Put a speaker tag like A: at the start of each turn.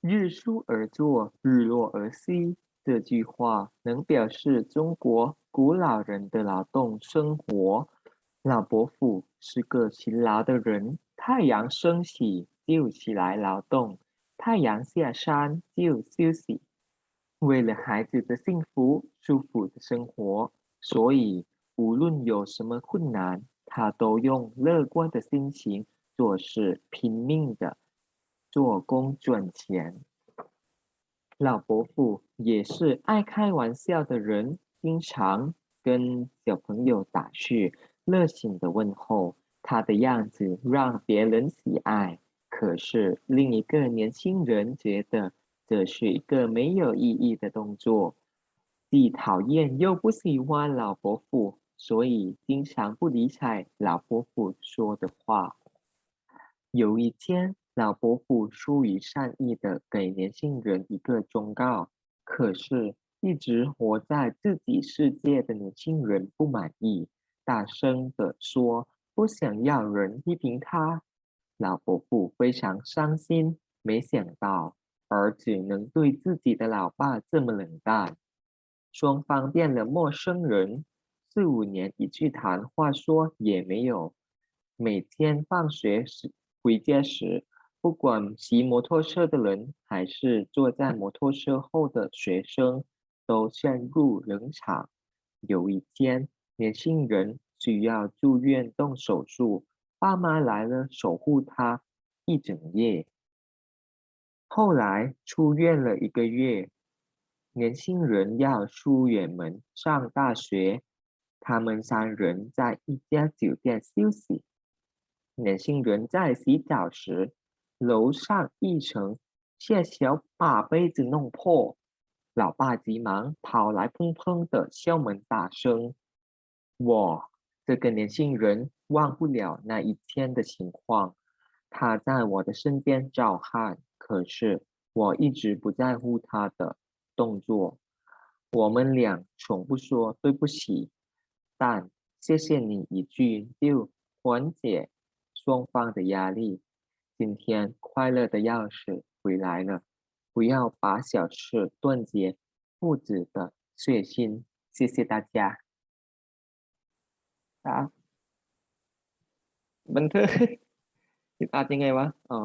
A: 日出而作，日落而息。这句话能表示中国古老人的劳动生活。老伯父是个勤劳的人，太阳升起就起来劳动，太阳下山就休息。为了孩子的幸福、舒服的生活，所以无论有什么困难，他都用乐观的心情做事，拼命的做工赚钱。老伯父也是爱开玩笑的人，经常跟小朋友打趣，热情的问候。他的样子让别人喜爱，可是另一个年轻人觉得这是一个没有意义的动作，既讨厌又不喜欢老伯父，所以经常不理睬老伯父说的话。有一天。老伯父出于善意的给年轻人一个忠告，可是一直活在自己世界的年轻人不满意，大声的说不想要人批评他。老伯父非常伤心，没想到儿子能对自己的老爸这么冷淡。双方变了陌生人，四五年一句谈话说也没有。每天放学时回家时。不管骑摩托车的人，还是坐在摩托车后的学生，都陷入冷场。有一天，年轻人需要住院动手术，爸妈来了守护他一整夜。后来出院了一个月，年轻人要出远门上大学，他们三人在一家酒店休息。年轻人在洗澡时。楼上一层谢小把杯子弄破，老爸急忙跑来，砰砰的敲门，大声。我这个年轻人忘不了那一天的情况，他在我的身边照汗，可是我一直不在乎他的动作。我们俩从不说对不起，但谢谢你一句就缓解双方的压力。今天快乐的钥匙回来了，不要把小事断绝父子的血亲。谢谢大家。啊，บันทึกติดอัดยังไงวะอ๋อ